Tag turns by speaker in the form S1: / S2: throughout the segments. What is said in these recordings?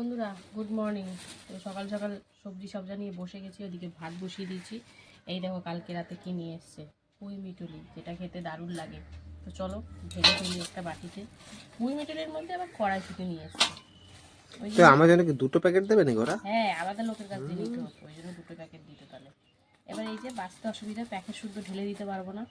S1: বন্ধুরা good morning তো সকাল সকাল সবজি সবজা নিয়ে বসে গেছি ওদিকে ভাত বসিয়ে দিয়েছি। এই দেখো কালকে রাতে কি নিয়ে এসছে? পুঁই মিটুলি যেটা খেতে দারুণ লাগে। তো চলো ভেজে ফেলি একটা বাটিতে। পুঁই মিটুলির মধ্যে আবার কড়াইশুটি নিয়ে এসছে।
S2: তো আমার জন্য কি দুটো প্যাকেট দেবে নাকি ওরা?
S1: হ্যাঁ আলাদা লোকের কাছ নিতে হতো ওই জন্য দুটো প্যাকেট দিতে তাহলে। এবার এই যে বাঁচতে অসুবিধা প্যাকেট শুদ্ধ ঢেলে দিতে পারব না।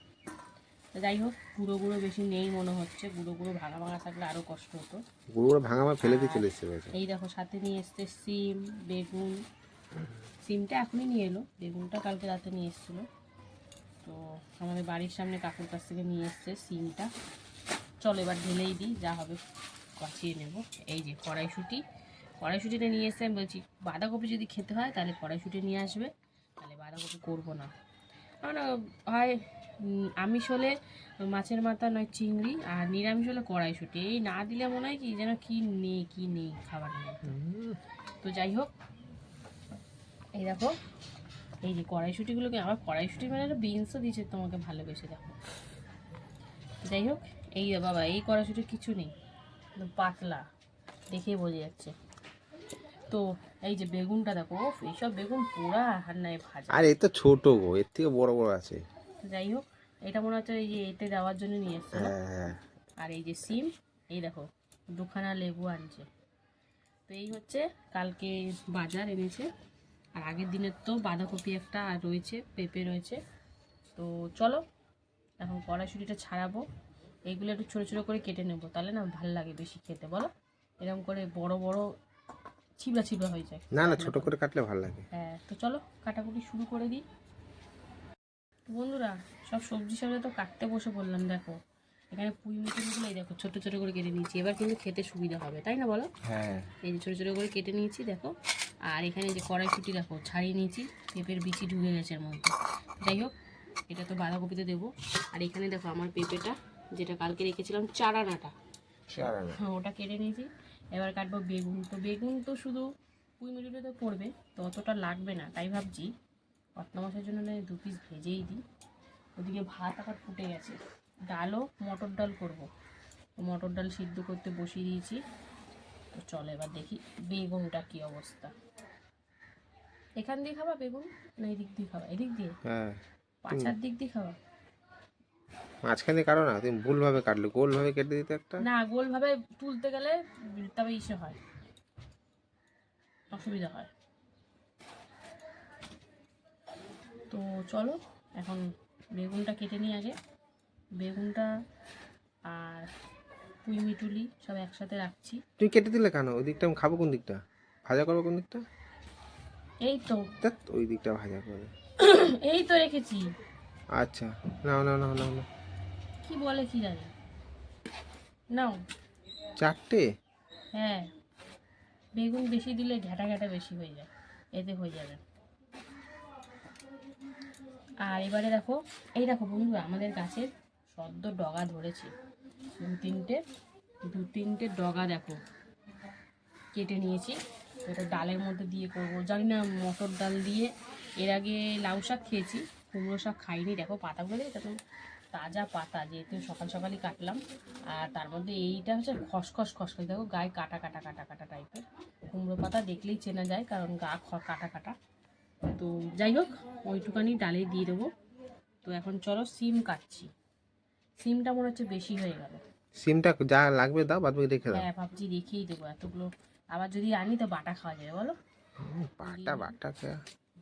S1: যাই হোক গুঁড়ো গুঁড়ো বেশি নেই মনে হচ্ছে। গুঁড়ো গুঁড়ো ভাঙা ভাঙা থাকলে আরও কষ্ট হতো।
S2: গুঁড়ো ভাঙা আমার ফেলে দিয়ে চলে এসেছে
S1: এই দেখো সাথে নিয়ে এসছে সিম বেগুন। সিমটা এখনই নিয়ে এলো। বেগুনটা কালকে রাতে নিয়ে এসেছিল। তো আমাদের বাড়ির সামনে কাকুর কাছ থেকে নিয়ে এসছে সিমটা। চলো এবার ঢেলেই দিই যা হবে বাঁচিয়ে নেব। এই যে কড়াইশুঁটি। কড়াইশুঁটিটা নিয়ে এসছে আমি বলছি বাঁধাকপি যদি খেতে হয় তাহলে কড়াইশুঁটি নিয়ে আসবে তাহলে বাঁধাকপি করব না। কারণ হয় আমিষ হলে মাছের মাথা নয় চিংড়ি আর নিরামিষ হলে কড়াইশুঁটি। এই না দিলে মনে হয় কি যেন কি নেই কি নেই খাবার তো যাই হোক, এই দেখো, এই যে কড়াইশুঁটিগুলোকে আবার কড়াইশুঁটি মানে একটা বিনসও দিয়েছে তোমাকে ভালোবেসে, দেখো। যাই হোক, এই বাবা, এই কড়াইশুঁটির কিছু নেই পাতলা, দেখেই বোঝা যাচ্ছে। তো এই যে বেগুনটা দেখো এইসব বেগুন পোড়া আর নাই ভাজা।
S2: আর, এ তো ছোট গো, এর থেকে বড় বড় আছে।
S1: যাই হোক এটা মনে হচ্ছে এই যে এতে দেওয়ার জন্য নিয়ে এসছে?
S2: হ্যাঁ।
S1: আর এই যে সিম এই দেখো দুখানা লেবু আনছে। তো এই হচ্ছে কালকে বাজার এনেছে আর আগের দিনের তো বাঁধাকপি একটা আর রয়েছে পেঁপে রয়েছে। তো চলো এখন কড়াইশুটিটা ছাড়াবো। এইগুলো একটু ছোটো ছোটো করে কেটে নেব তাহলে না ভালো লাগে বেশি খেতে বলো? এরকম করে বড় বড় ছিবড়া ছিবড়া হয়ে যায়।
S2: না না ছোট করে কাটলে ভালো লাগে।
S1: হ্যাঁ তো চলো কাটাকুটি শুরু করে দিই। বন্ধুরা সব সবজি সবজি তো কাটতে বসে পড়লাম দেখো। এখানে পুঁই মিটুলিগুলো এই দেখো ছোটো ছোটো করে কেটে নিয়েছি। এবার কিন্তু খেতে সুবিধা হবে তাই না বলো?
S2: হ্যাঁ।
S1: এই যে ছোটো ছোটো করে কেটে নিয়েছি দেখো। আর এখানে যে কড়াইশুটি দেখো ছাড়িয়ে নিয়েছি। পেঁপের বিচি ঢুকে গেছে এর মধ্যে। যাই হোক এটা তো বাঁধাকপিতে দেবো। আর এখানে দেখো আমার পেঁপেটা যেটা কালকে রেখেছিলাম চারানাটা। হ্যাঁ ওটা কেটে নিয়েছি। এবার কাটবো বেগুন। তো বেগুন তো শুধু পুঁই মিটুলিতে পড়বে তো অতটা লাগবে না তাই ভাবছি পটনা মাছের জন্য নয় দু পিস ভেজেই দিই। ওদিকে ভাত আবার ফুটে গেছে। ডালও মটর ডাল করব। মটর ডাল সিদ্ধ করতে বসিয়ে দিয়েছি। তো চলো এবার দেখি বেগুনটা কি অবস্থা। এখান দিয়ে খাবা বেগুন? না এদিক দিয়ে খাবা? এদিক দিয়ে?
S2: হ্যাঁ।
S1: দিক দিয়ে খাবা?
S2: মাঝখানে কাটো না তুমি ভুলভাবে কাটলে। গোলভাবে কেটে দিতে একটা?
S1: না গোলভাবে তুলতে গেলে তবে ইসে হয়। অসুবিধা হয়। তো চলো এখন বেগুনটা কেটে নিই আগে। বেগুনটা আর পুঁই মিটুলি সব একসাথে রাখছি।
S2: তুই কেটে দিলে কেন? ওই দিকটা আমি খাব কোন দিকটা? ভাজা করব কোন দিকটা?
S1: এই তো।
S2: ধ্যাৎ, ওই দিকটা ভাজা করবে
S1: এই তো রেখেছি।
S2: আচ্ছা নাও নাও নাও নাও নাও।
S1: কি বলে কি জানি? নাও।
S2: চারটে?
S1: হ্যাঁ। বেগুন বেশি দিলে ঘ্যাটা ঘ্যাটা বেশি হয়ে যায়। এতে হয়ে যাবে। আর এবারে দেখো, এই দেখো বন্ধু আমাদের গাছের সদ্য ডগা ধরেছে। দু তিনটে দু তিনটে ডগা দেখো, কেটে নিয়েছি। ওটা ডালের মধ্যে দিয়ে করব। জানি না, মটর ডাল দিয়ে এর আগে লাউ শাক খেয়েছি, কুমড়ো শাক খাইনি। দেখো পাতাগুলো, এটা তো তাজা পাতা, যেহেতু সকাল সকালই কাটলাম। আর তার মধ্যে এইটা হচ্ছে খসখস খসখস। দেখো গায়ে কাটা কাটা কাটা কাটা টাইপের কুমড়ো পাতা দেখলেই চেনা যায়, কারণ গা খ- কাটা কাটা। তো যাই হোক ওইটুকানি ডালে দিয়ে দেবো। তো এখন চলো সিম কাটছি। সিমটা মনে হচ্ছে বেশি হয়ে গেল।
S2: সিমটা যা লাগবে দাও বাদ বাকি রেখে দাও।
S1: হ্যাঁ ভাবছি রেখেই দেবো। এতগুলো আবার যদি আনি তো বাটা খাওয়া যাবে বলো?
S2: বাটা বাটা খেয়া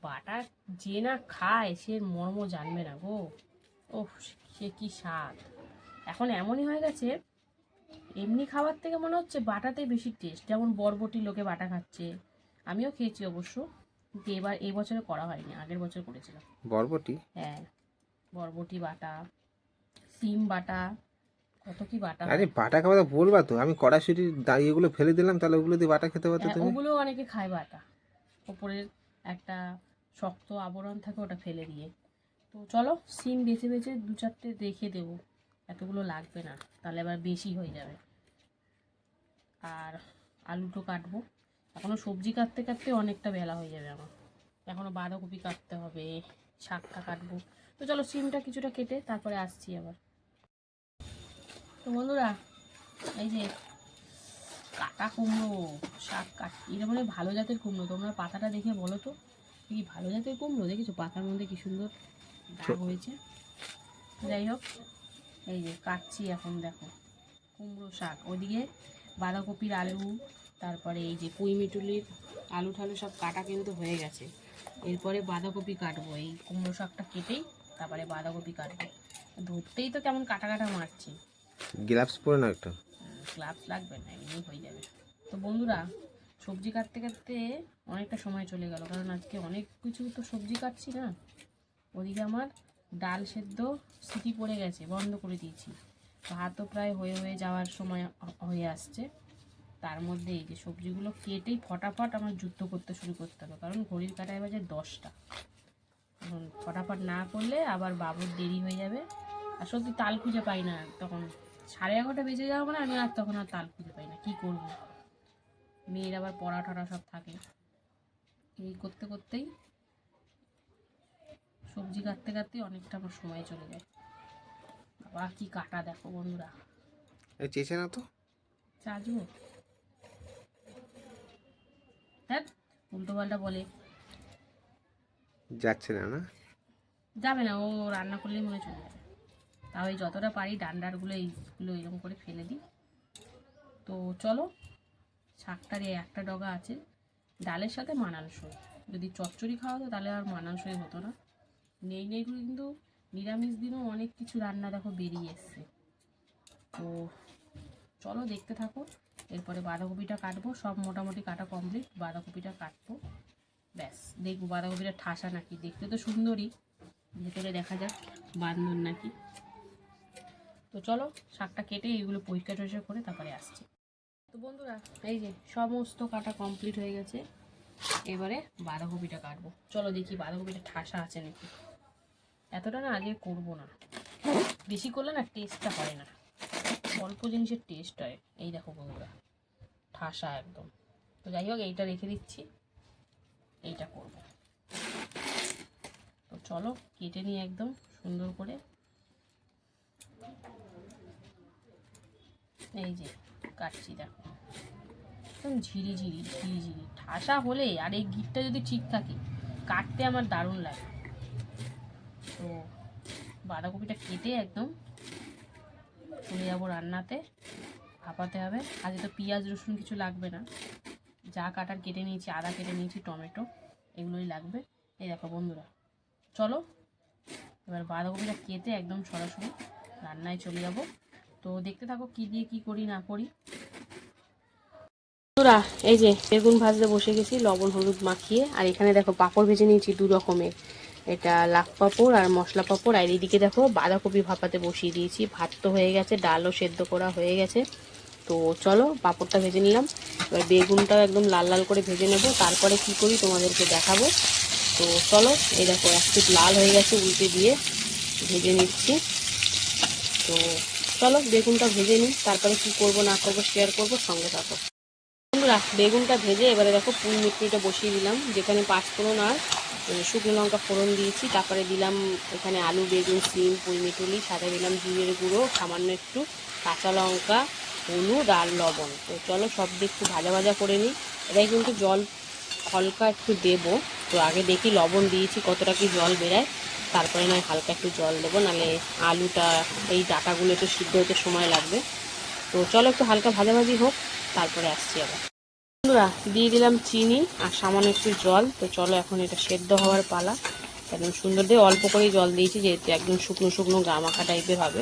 S1: বাটা যে না খায় সে মর্ম জানবে না গো। ও সে কি স্বাদ। এখন এমনই হয়ে গেছে এমনি খাবার থেকে মনে হচ্ছে বাটাতে বেশি টেস্ট যেমন বরবটি লোকে বাটা খাচ্ছে। আমিও খেয়েছি অবশ্য। কিন্তু এবার এই বছরে করা হয়নি আগের বছর করেছিলাম।
S2: বরবটি?
S1: হ্যাঁ বরবটি বাটা সিম বাটা কত কি বাটা।
S2: আরে বাটা খাওয়া বলবা তো আমি কড়াশুটি ইয়েগুলো ফেলে দিলাম তাহলে ওগুলো দিয়ে বাটা খেতে পারতো
S1: হ্যাঁ,
S2: তুমি?
S1: ওগুলো অনেকে খায় বাটা। ওপরের একটা শক্ত আবরণ থাকে ওটা ফেলে দিয়ে। তো চলো সিম বেছে বেছে দু চারটে রেখে দেবো। এতগুলো লাগবে না তাহলে আবার বেশি হয়ে যাবে। আর আলুটো কাটবো। এখনও সবজি কাটতে কাটতে অনেকটা বেলা হয়ে যাবে আমার। এখনও বাঁধাকপি কাটতে হবে শাকটা কাটবো। তো চলো সিমটা কিছুটা কেটে তারপরে আসছি আবার। তো বন্ধুরা এই যে কাটা কুমড়ো শাক কাট এটা মানে ভালো জাতের কুমড়ো। তোমরা পাতাটা দেখে বলো তো কি ভালো জাতের কুমড়ো? দেখেছ? পাতার মধ্যে কি সুন্দর দাগ হয়েছে। যাই হোক এই যে কাটছি এখন দেখো। কুমড়ো শাক ওইদিকে বাঁধাকপির আলু তারপরে এই যে পুঁই মিটুলির আলু ঠালু সব কাটা কিন্তু হয়ে গেছে। এরপরে বাঁধাকপি কাটবো। এই কুমড়ো শাকটা কেটেই তারপরে বাঁধাকপি কাটবো। ধরতেই তো কেমন কাটা কাটা মারছি।
S2: গ্লাভস পরে না একটা।
S1: গ্লাভস লাগবে না এমনি হয়ে যাবে। তো বন্ধুরা সবজি কাটতে কাটতে অনেকটা সময় চলে গেল কারণ আজকে অনেক কিছু তো সবজি কাটছি না। ওদিকে আমার ডাল সেদ্ধ সিটি পড়ে গেছে বন্ধ করে দিয়েছি। ভাতও প্রায় হয়ে হয়ে যাওয়ার সময় হয়ে আসছে। তার মধ্যে এই যে সবজিগুলো কেটেই ফটাফট আমার যুদ্ধ করতে শুরু করতে হবে। কারণ ঘড়ির কাটায় বাজে দশটা। এখন ফটাফট না করলে আবার বাবুর দেরি হয়ে যাবে। আর সত্যি তাল খুঁজে পাই না। তখন সাড়ে এগারোটা বেজে যাওয়া মানে আমি আর তখন আর তাল খুঁজে পাই না। কী করব? মেয়ের আবার পড়া টড়া সব থাকে। এই করতে করতেই সবজি কাটতে কাটতেই অনেকটা আমার সময় চলে যায়। বাবা কি কাটা দেখো বন্ধুরা।
S2: চেয়েছে না তো?
S1: চাজবো হ্যাঁ উল্টো পাল্টা বলে।
S2: যাচ্ছে না না?
S1: যাবে না ও রান্না করলেই মনে চলে যাবে। তাও যতটা পারি ডান্ডারগুলো এইগুলো এরকম করে ফেলে দিই। তো চলো শাকটার এই একটা ডগা আছে। ডালের সাথে মানানসই। যদি চচ্চড়ি খাওয়া হতো তাহলে আর মানানসই হতো না। নেই নেই করে কিন্তু নিরামিষ দিনও অনেক কিছু রান্না দেখো বেরিয়ে এসছে। তো চলো দেখতে থাকো। এরপরে বাঁধাকপিটা কাটবো, সব মোটামুটি কাটা কমপ্লিট বাঁধাকপিটা কাটবো। ব্যাস, দেখব বাঁধাকপিটা ঠাসা নাকি, দেখতে তো সুন্দরই। ভেতরে দেখা যাক বান্ধন নাকি। তো চলো, শাকটা কেটে এগুলো পরিষ্কার টরিষ্কার করে তারপরে আসছি। তো বন্ধুরা, এই যে সমস্ত কাটা কমপ্লিট হয়ে গেছে, এবারে বাঁধাকপিটা কাটবো। চলো দেখি বাঁধাকপিটা ঠাসা আছে নাকি। এতটা না আগে করব না। বেশি করলে না টেস্টটা হয় না। অল্প জিনিসের টেস্ট হয়। এই দেখো বন্ধুরা, ঠাসা একদম। তো যাই হোক, এইটা রেখে দিচ্ছি। এইটা করব। তো চলো, কেটে নিই একদম সুন্দর করে। এই যে, কাটছি দেখো। একদম ঝিরি ঝিরি ঝিরি ঝিরি, ঠাসা হলে আর এই গিটটা যদি ঠিক থাকে, কাটতে আমার দারুণ লাগে। তো বাঁধাকপিটা কেটে একদম চলে যাব রান্নাতে, ভাপাতে হবে। আজকে তো পেঁয়াজ, রসুন কিছু লাগবে না। যা কাটার কেটে নিয়েছি, আদা কেটে নিয়েছি, টমেটো, এগুলোই লাগবে। এই দেখো বন্ধুরা, চলো। এবার বাঁধাকপিটা কেটে একদম সরাসরি রান্নায় চলে যাব। তো দেখতে থাকো কি দিয়ে কি করি, না করি। বন্ধুরা, এই যে বেগুন ভাজতে বসে গেছি, লবণ, হলুদ মাখিয়ে। আর এখানে দেখো পাঁপড় ভেজে নিয়েছি দু রকমের এটা লাখ পাঁপড় আর মশলা পাঁপড়। আর এদিকে দেখো বাঁধাকপি ভাপাতে বসিয়ে দিয়েছি। ভাত তো হয়ে গেছে, ডালও সেদ্ধ করা হয়ে গেছে। তো চলো পাঁপড়টা ভেজে নিলাম। এবার বেগুনটাও একদম লাল লাল করে ভেজে নেব। তারপরে কি করি তোমাদেরকে দেখাবো। তো চলো, এই দেখো এক পিঠ লাল হয়ে গেছে উল্টে দিয়ে ভেজে নিচ্ছি। তো চলো বেগুনটা ভেজে নিই। তারপরে কি করব, না করব শেয়ার করব, সঙ্গে থাকো। বেগুনটা ভেজে এবারে দেখো পুন মিটমিটা বসিয়ে দিলাম, যেখানে পাঁচফোড়ন আর শুকনো লঙ্কা ফোড়ন দিয়েছি, তারপরে দিলাম এখানে আলু, বেগুন, সিম, পুঁই মিটুলি সাথে দিলাম জিরের গুঁড়ো, সামান্য একটু কাঁচা লঙ্কা, হলুদ আর লবণ। তো চলো সব দিয়ে একটু ভাজা ভাজা করে নিই। এটাই কিন্তু জল হালকা একটু দেব। তো আগে দেখি লবণ দিয়েছি, কতটা কি জল বেরায়। তারপরে নয় হালকা একটু জল দেবো, নাহলে আলুটা, এই ডাটাগুলো একটু সিদ্ধ হতে সময় লাগবে। তো চলো একটু হালকা ভাজাভাজি হোক, তারপরে আসছি আবার। বন্ধুরা, দিয়ে দিলাম চিনি আর সামান্য একটু জল। তো চলো এখন এটা সেদ্ধ হওয়ার পালা। একদম সুন্দর দিয়ে অল্প করেই জল দিয়েছি, যেহেতু একদম শুকনো শুকনো গা মাখা টাইপের হবে।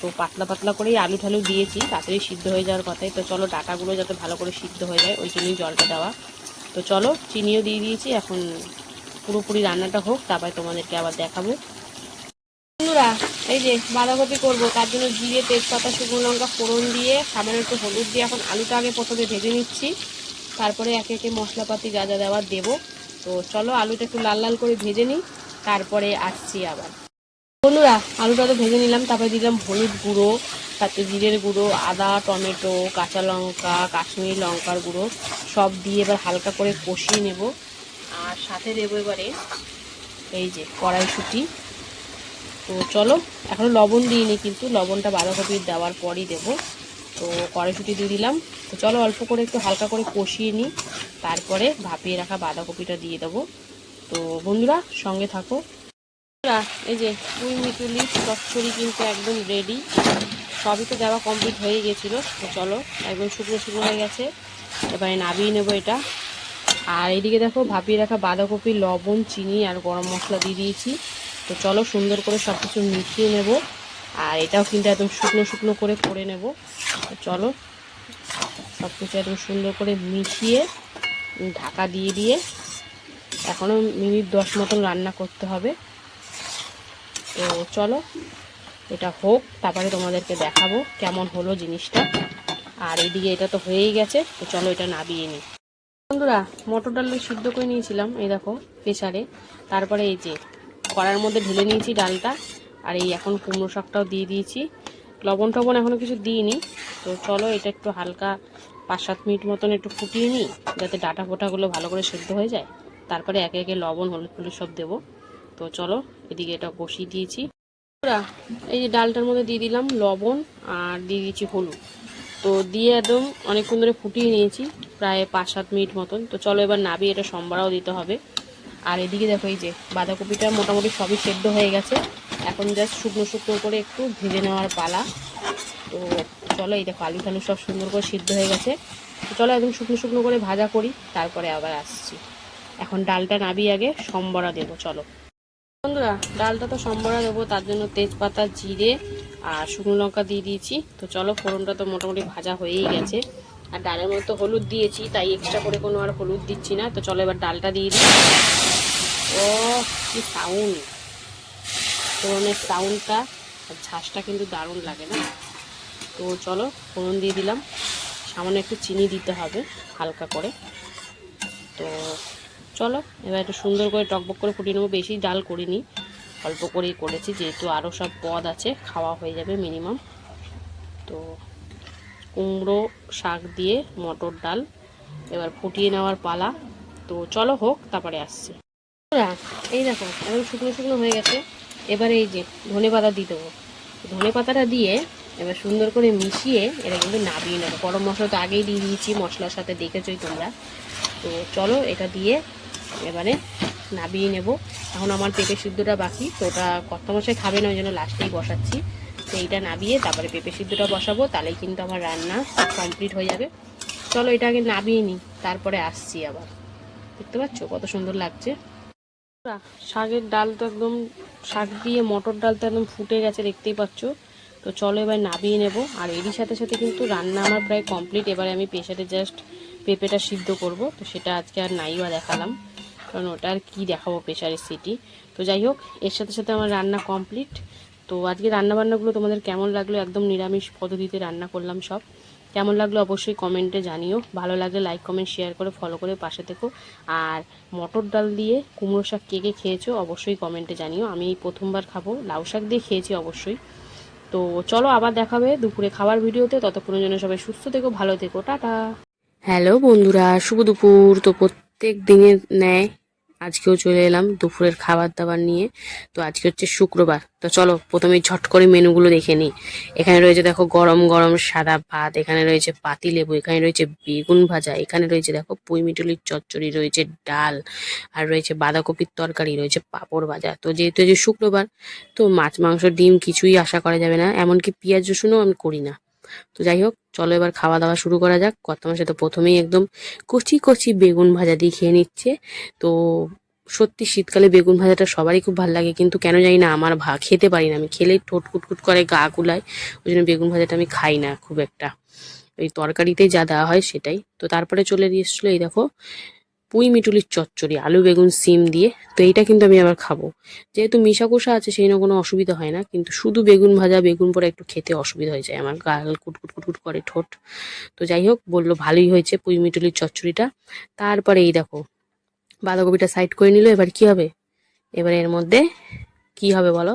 S1: তো পাতলা পাতলা করেই আলু ঠালু দিয়েছি, তাড়াতাড়ি সিদ্ধ হয়ে যাওয়ার কথাই। তো চলো ডাটাগুলো যাতে ভালো করে সিদ্ধ হয়ে যায়, ওই জন্যই জলটা দেওয়া। তো চলো চিনিও দিয়ে দিয়েছি, এখন পুরোপুরি রান্নাটা হোক, তারপরে তোমাদেরকে আবার দেখাবো। বন্ধুরা, এই যে বাঁধাকপি করব, তার জন্য জিরে, তেজপাতা, শুকনো লঙ্কা, ফোড়ন দিয়ে সামান্য একটু হলুদ দিয়ে এখন আলুটা আগে প্রথমে ভেজে নিচ্ছি। তারপরে একে একে মশলাপাতি যা যা দেওয়ার দেবো। তো চলো আলুটা একটু লাল লাল করে ভেজে নিই, তারপরে আসছি আবার। বন্ধুরা, আলুটা তো ভেজে নিলাম, তারপরে দিলাম হলুদ গুঁড়ো, তাতে জিরের গুঁড়ো, আদা, টমেটো, কাঁচা লঙ্কা, কাশ্মীরি লঙ্কার গুঁড়ো, সব দিয়ে এবার হালকা করে কষিয়ে নেব। আর সাথে দেবো এবারে এই যে কড়াইশুঁটি। তো চলো, এখনও লবণ দিইনি কিন্তু লবণটা বাঁধাকপির দেওয়ার পরই দেবো। তো কড়াইশুটি দিয়ে দিলাম। তো চলো অল্প করে একটু হালকা করে কষিয়ে নিই। তারপরে ভাপিয়ে রাখা বাঁধাকপিটা দিয়ে দেবো। তো বন্ধুরা, সঙ্গে থাকো। এই যে পুঁই মিটুলি চচ্চড়ি কিন্তু একদম রেডি সবই তো দেওয়া কমপ্লিট হয়ে গেছিল। তো চলো, একদম শুকনো শুকনো হয়ে গেছে। এবারে নাবিয়ে নেব এটা। আর এদিকে দেখো, ভাপিয়ে রাখা বাঁধাকপি, লবণ, চিনি আর গরম মশলা দিয়ে দিয়েছি। তো চলো সুন্দর করে সব কিছু মিশিয়ে নেব। আর এটাও কিন্তু একদম শুকনো শুকনো করে করে নেব। চলো সব কিছু একদম সুন্দর করে মিশিয়ে ঢাকা দিয়ে দিয়ে এখনও মিনিট দশ মতন রান্না করতে হবে। তো চলো, এটা হোক, তারপরে তোমাদেরকে দেখাবো কেমন হলো জিনিসটা। আর এইদিকে এটা তো হয়েই গেছে, তো চলো এটা নাবিয়ে নিই। বন্ধুরা, মটর ডাল সিদ্ধ করে নিয়েছিলাম, এই দেখো, প্রেসারে। তারপরে এই যে কড়ার মধ্যে ঢেলে নিয়েছি ডালটা, আর এই এখন কুমড়ো শাকটাও দিয়ে দিয়েছি। লবণ টবণ এখনও কিছু দিইনি। তো চলো এটা একটু হালকা পাঁচ সাত মিনিট মতন একটু ফুটিয়ে নিই, যাতে ডাটা ফোটাগুলো ভালো করে সেদ্ধ হয়ে যায়। তারপরে একে একে লবণ, হলুদ হলুদ সব দেবো। তো চলো এদিকে এটা বসিয়ে দিয়েছি। এই যে ডালটার মধ্যে দিয়ে দিলাম লবণ আর দিয়ে দিয়েছি হলুদ। তো দিয়ে একদম অনেকক্ষণ ধরে ফুটিয়ে নিয়েছি, প্রায় পাঁচ সাত মিনিট মতন। তো চলো এবার নাবি এটা সম্বারাও দিতে হবে। আর এদিকে দেখো এই যে বাঁধাকপিটা মোটামুটি সবই সেদ্ধ হয়ে গেছে। এখন জাস্ট শুকনো শুকনো করে একটু ভেজে নেওয়ার পালা। তো চলো এই দেখো আলু টালু সব সুন্দর করে সিদ্ধ হয়ে গেছে। তো চলো একদম শুকনো শুকনো করে ভাজা করি, তারপরে আবার আসছি। এখন ডালটা নাবিয়ে আগে সম্বরা দেবো, চলো। বন্ধুরা, ডালটা তো সম্বরা দেবো, তার জন্য তেজপাতা, জিরে আর শুকনো লঙ্কা দিয়ে দিয়েছি। তো চলো ফোড়নটা তো মোটামুটি ভাজা হয়েই গেছে। আর ডালের মধ্যে তো হলুদ দিয়েছি, তাই এক্সট্রা করে কোনো আর হলুদ দিচ্ছি না। তো চলো এবার ডালটা দিয়ে দিই। ও কি সাউন্ড ফোড়নের সাউন্ডটা আর ঝাঁসটা কিন্তু দারুণ লাগে না? তো চলো ফোড়ন দিয়ে দিলাম। সামান্য একটু চিনি দিতে হবে হালকা করে। তো চলো, এবার একটু সুন্দর করে টকবক করে ফুটিয়ে নেব। বেশি ডাল করিনি, অল্প করেই করেছি। যেহেতু আরও সব পদ আছে, খাওয়া হয়ে যাবে মিনিমাম। তো কুমড়ো, শাক দিয়ে মটর ডাল এবার ফুটিয়ে নেওয়ার পালা। তো চলো হোক, তারপরে আসছি। এই দেখো এখন শুকনো শুকনো হয়ে গেছে। এবারে এই যে ধনে পাতা দিয়ে দেবো। ধনে পাতাটা দিয়ে এবার সুন্দর করে মিশিয়ে এটা কিন্তু নাবিয়ে নেব। গরম মশলা তো আগেই দিয়ে দিয়েছি, মশলার সাথে দেখেছোই তোমরা। তো চলো এটা দিয়ে এবারে নাবিয়ে নেব। এখন আমার পেঁপে সিদ্ধটা বাকি, তো ওটা কত কর্তামশাই খাবে না, ওই জন্য লাস্টেই বসাচ্ছি। তো এইটা নাবিয়ে তারপরে পেঁপে সিদ্ধটা বসাবো, তাহলেই কিন্তু আমার রান্না কমপ্লিট হয়ে যাবে। চলো এটা আগে নাবিয়ে নিই, তারপরে আসছি আবার। দেখতে পাচ্ছ কত সুন্দর লাগছে? শাকের ডাল তো একদম, শাক দিয়ে মটর ডাল তো একদম ফুটে গেছে, দেখতেই পাচ্ছ। তো চলো এবার নাবিয়ে নেব। আর এরই সাথে সাথে কিন্তু রান্না আমার প্রায় কমপ্লিট এবারে আমি প্রেশারে জাস্ট পেঁপেটা সিদ্ধ করব। তো সেটা আজকে আর নাই বা দেখালাম, কারণ ওটা আর কী দেখাবো প্রেশারের সিটি। তো যাই হোক, এর সাথে সাথে আমার রান্না কমপ্লিট তো আজকে রান্না বান্নাগুলো তোমাদের কেমন লাগল? একদম নিরামিষ পদ্ধতিতে রান্না করলাম সব। কেমন লাগল অবশ্যই কমেন্টে জানিও। ভালো লাগলে লাইক কমেন্ট শেয়ার করে ফলো করে পাশে থেকো। আর মটর ডাল দিয়ে কুমড়ো শাক কে কে খেয়েছো অবশ্যই কমেন্টে জানিও। আমি এই প্রথমবার খাব। লাউ শাক দিয়ে খেয়েছি অবশ্যই। তো চলো আবার দেখাবে দুপুরে খাবার ভিডিওতে। ততক্ষণের জন্য সবাই সুস্থ থেকো, ভালো থেকো। টাটা। হ্যালো বন্ধুরা, শুভ দুপুর। তো প্রত্যেক দিনের ন্যায় আজকেও চলে এলাম দুপুরের খাবার দাবার নিয়ে। তো আজকে হচ্ছে শুক্রবার। তো চলো প্রথমে ঝট করে মেনুগুলো দেখে নিই। এখানে রয়েছে দেখো গরম গরম সাদা ভাত, এখানে রয়েছে পাতি লেবু, এখানে রয়েছে বেগুন ভাজা, এখানে রয়েছে দেখো পুঁই মিটুলির চচ্চড়ি, রয়েছে ডাল, আর রয়েছে বাঁধাকপির তরকারি, রয়েছে পাঁপড় ভাজা। তো যেহেতু যে শুক্রবার, তো মাছ, মাংস, ডিম কিছুই আশা করা যাবে না, এমনকি পেঁয়াজ, রসুনও আমি করি না। তো যাই হোক, চলো এবার খাওয়া দাওয়া শুরু করা যাক। কত মাসে তো প্রথমেই একদম কচি কচি বেগুন ভাজা দিয়ে খেয়ে নিচ্ছে। তো সত্যি শীতকালে বেগুন ভাজাটা সবারই খুব ভালো লাগে, কিন্তু কেন জানি না আমার ভা খেতে পারি না। আমি খেলেই ঠোঁট কুটকুট করে, গা গুলায় ওই জন্য বেগুন ভাজাটা আমি খাই না খুব একটা। ওই তরকারিতেই যা দেওয়া হয় সেটাই। তো তারপরে চলে এসেছিল এই দেখো পুঁই মিটুলির চচ্চড়ি, আলু, বেগুন, সিম দিয়ে, তো এইটা কিন্তু আমি আবার খাব। যেহেতু মিশা কষা আছে, সেই কোনো অসুবিধা হয় না, কিন্তু শুধু বেগুন ভাজা, বেগুন পরে একটু খেতে অসুবিধা হয়ে যায়। আমার গাল কুটকুট কুটকুট করে ঠোঁট। তো যাই হোক, বলল ভালোই হয়েছে পুঁই মিটুলির চচ্চড়িটা। তারপরে এই দেখো, বাঁধাকপিটা সাইড করে নিল, এবার কি হবে? এবার এর মধ্যে কি হবে বলো?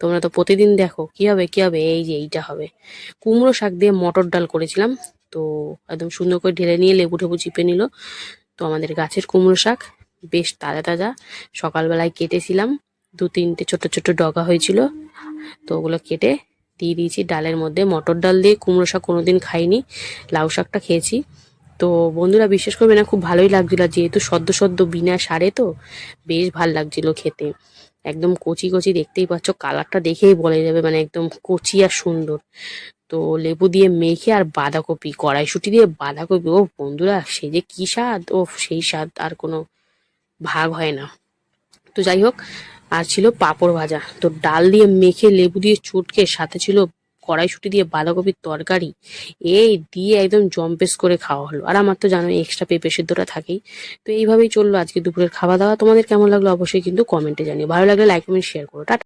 S1: তোমরা তো প্রতিদিন দেখো, কি হবে কি হবে? এই যে এইটা হবে। কুমড়ো শাক দিয়ে মটর ডাল করেছিলাম, তো একদম সুন্দর করে ঢেলে নিয়ে লেবু টেবু চিপে নিল। তো আমাদের গাছের কুমড়ো শাক বেশ তাজা তাজা। সকালবেলায় কেটেছিলাম, দু তিনটে ছোট ছোট ডগা হয়েছিল। তো ওগুলো কেটে দিয়ে দিয়েছি ডালের মধ্যে। মটর ডাল দিয়ে কুমড়ো শাক কোনোদিন খাইনি, লাউ শাকটা খেয়েছি। তো বন্ধুরা, বিশ্বাস করবে না, খুব ভালোই লাগছিল। যেহেতু সদ্য সদ্য বিনা সারে তো, বেশ ভালো লাগছিল খেতে। একদম কচি কচি দেখতেই পাচ্ছ, কালারটা দেখেই বলা যাবে মানে একদম কচি আর সুন্দর। তো লেবু দিয়ে মেখে আর বাঁধাকপি, কড়াইশুটি দিয়ে বাঁধাকপি। ও বন্ধুরা, সে যে কি স্বাদ? ও সেই স্বাদ আর কোনো ভাগ হয় না। তো যাই হোক, আর ছিল পাঁপড় ভাজা। তো ডাল দিয়ে মেখে লেবু দিয়ে চুটকে, সাথে ছিল কড়াইশুটি দিয়ে বাঁধাকপির তরকারি। এই দিয়ে একদম জম্পেস করে খাওয়া হলো। আর আমার তো জানো এক্সট্রা পেঁপে সিদ্ধটা থাকেই। তো এইভাবেই চলল আজকে দুপুরের খাওয়া দাওয়া। তোমাদের কেমন লাগল অবশ্যই কিন্তু কমেন্টে জানিও। ভালো লাগলে লাইক কমেন্ট শেয়ার করো। টাটা।